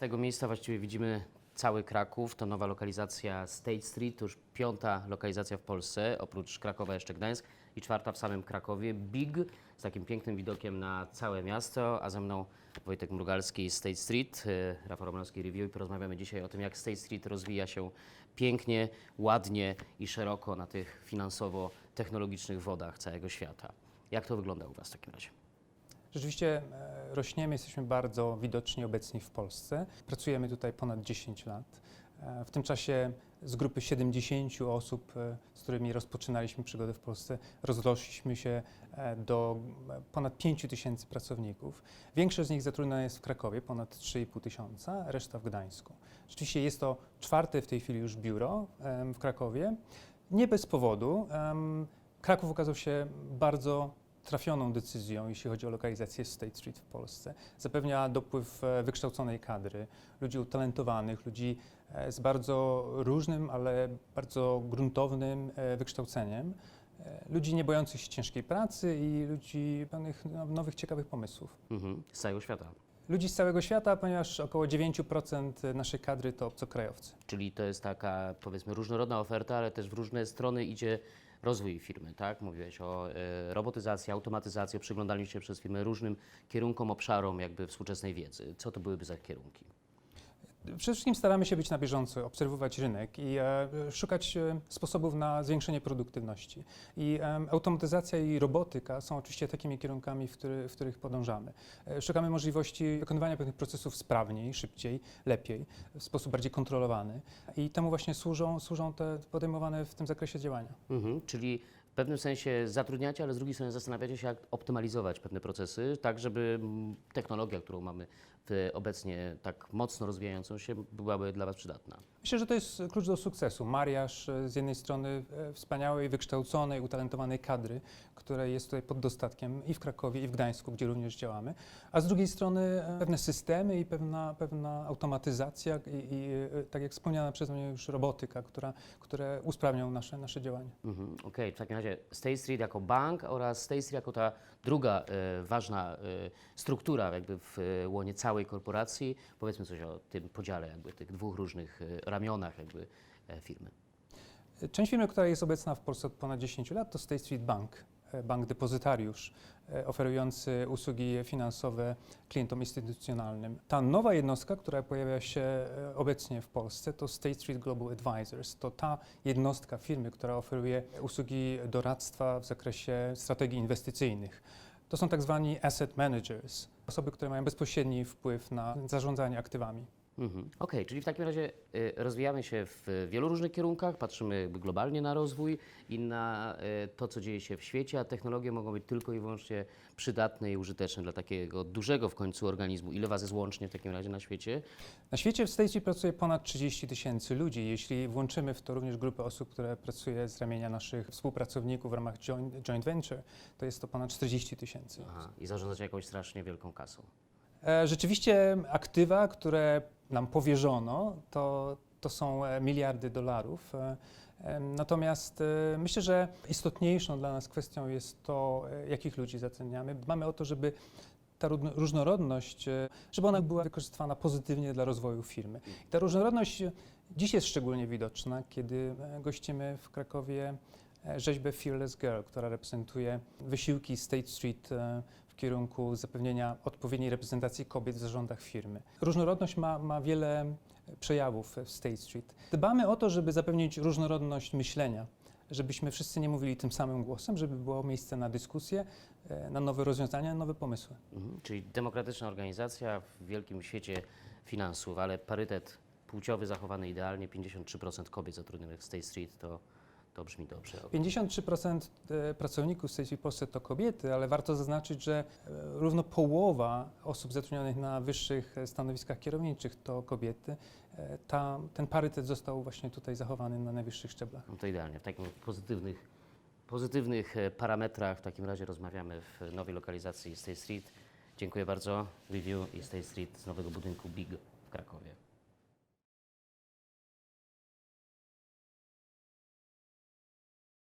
tego miejsca właściwie widzimy cały Kraków. To nowa lokalizacja State Street, to już piąta lokalizacja w Polsce, oprócz Krakowa jeszcze Gdańsk i czwarta w samym Krakowie. Big, z takim pięknym widokiem na całe miasto, a ze mną Wojtek Mrugalski z State Street, y, Rafał Romanowski Review i porozmawiamy dzisiaj o tym, jak State Street rozwija się pięknie, ładnie i szeroko na tych finansowo-technologicznych wodach całego świata. Jak to wygląda u Was w takim razie? Rzeczywiście e, rośniemy, jesteśmy bardzo widoczni obecni w Polsce. Pracujemy tutaj ponad 10 lat. E, W tym czasie z grupy 70 osób, e, z którymi rozpoczynaliśmy przygodę w Polsce, rozrośliśmy się e, do ponad 5 tysięcy pracowników. Większość z nich zatrudniona jest w Krakowie, ponad 3,5 tysiąca, reszta w Gdańsku. Rzeczywiście jest to czwarte w tej chwili już biuro w Krakowie. Nie bez powodu. Kraków okazał się bardzo trafioną decyzją, jeśli chodzi o lokalizację State Street w Polsce. Zapewnia dopływ e, wykształconej kadry, ludzi utalentowanych, ludzi e, z bardzo różnym, ale bardzo gruntownym e, wykształceniem, ludzi nie bojących się ciężkiej pracy i ludzi pełnych no, nowych, ciekawych pomysłów. Mhm. Z całego świata. Ludzi z całego świata, ponieważ około 9% naszej kadry to obcokrajowcy. Czyli to jest taka, powiedzmy, różnorodna oferta, ale też w różne strony idzie rozwój firmy, tak? Mówiłeś o e, robotyzacji, automatyzacji, o przyglądaniu się przez firmę różnym kierunkom, obszarom jakby współczesnej wiedzy. Co to byłyby za kierunki? Przede wszystkim staramy się być na bieżąco, obserwować rynek i e, szukać e, sposobów na zwiększenie produktywności. I e, automatyzacja i robotyka są oczywiście takimi kierunkami, w, który, w których podążamy. Szukamy możliwości wykonywania pewnych procesów sprawniej, szybciej, lepiej, w sposób bardziej kontrolowany i temu właśnie służą, służą te podejmowane w tym zakresie działania. Mhm. Czyli w pewnym sensie zatrudniacie, ale z drugiej strony zastanawiacie się, jak optymalizować pewne procesy, tak żeby technologia, którą mamy w, obecnie tak mocno rozwijającą się, byłaby dla Was przydatna. Myślę, że to jest klucz do sukcesu. Mariaż e, z jednej strony e, wspaniałej, wykształconej, utalentowanej kadry, której jest tutaj pod dostatkiem i w Krakowie, i w Gdańsku, gdzie również działamy, a z drugiej strony pewne systemy i pewna, pewna automatyzacja i, i tak jak wspomniana przez mnie już robotyka, która, które usprawnią nasze, nasze działania. Mhm. Okej, w takim razie State Street jako bank oraz State Street jako ta druga ważna struktura jakby w łonie całej korporacji. Powiedzmy coś o tym podziale jakby tych dwóch różnych e, ramionach jakby e, firmy. Część firmy, która jest obecna w Polsce od ponad 10 lat, to State Street Bank, e, bank depozytariusz oferujący usługi finansowe klientom instytucjonalnym. Ta nowa jednostka, która pojawia się obecnie w Polsce, to State Street Global Advisors. To ta jednostka firmy, która oferuje usługi doradztwa w zakresie strategii inwestycyjnych. To są tak zwani asset managers, osoby, które mają bezpośredni wpływ na zarządzanie aktywami. Mhm. Okej, czyli w takim razie y, rozwijamy się w wielu różnych kierunkach, patrzymy jakby globalnie na rozwój i na y, to, co dzieje się w świecie, a technologie mogą być tylko i wyłącznie przydatne i użyteczne dla takiego dużego w końcu organizmu. Ile Was jest łącznie w takim razie na świecie? Na świecie w Stacie pracuje ponad 30 tysięcy ludzi. Jeśli włączymy w to również grupę osób, które pracuje z ramienia naszych współpracowników w ramach joint, joint venture, to jest to ponad 40 tysięcy. Aha, I zarządzacie jakąś strasznie wielką kasą. E, Rzeczywiście aktywa, które nam powierzono, to, to są e, miliardy dolarów. E, e, Natomiast myślę, że istotniejszą dla nas kwestią jest to, jakich ludzi zatrudniamy. Dbamy o to, żeby ta różno- różnorodność, żeby ona była wykorzystywana pozytywnie dla rozwoju firmy. I ta różnorodność dziś jest szczególnie widoczna, kiedy gościmy w Krakowie rzeźbę Fearless Girl, która reprezentuje wysiłki State Street kierunku zapewnienia odpowiedniej reprezentacji kobiet w zarządach firmy. Różnorodność ma, ma wiele przejawów w State Street. Dbamy o to, żeby zapewnić różnorodność myślenia, żebyśmy wszyscy nie mówili tym samym głosem, żeby było miejsce na dyskusję, e, na nowe rozwiązania, nowe pomysły. Mhm. Czyli demokratyczna organizacja w wielkim świecie finansów, ale parytet płciowy zachowany idealnie, 53% kobiet zatrudnionych w State Street, to, to brzmi dobrze. 53% e, pracowników w tej chwili w Polsce to kobiety, ale warto zaznaczyć, że e, równo połowa osób zatrudnionych na wyższych e, stanowiskach kierowniczych to kobiety. Ta, ten parytet został właśnie tutaj zachowany na najwyższych szczeblach. No to idealnie. W takich pozytywnych, pozytywnych parametrach w takim razie rozmawiamy w nowej lokalizacji State Street. Dziękuję bardzo. Review i State Street z nowego budynku BIG w Krakowie.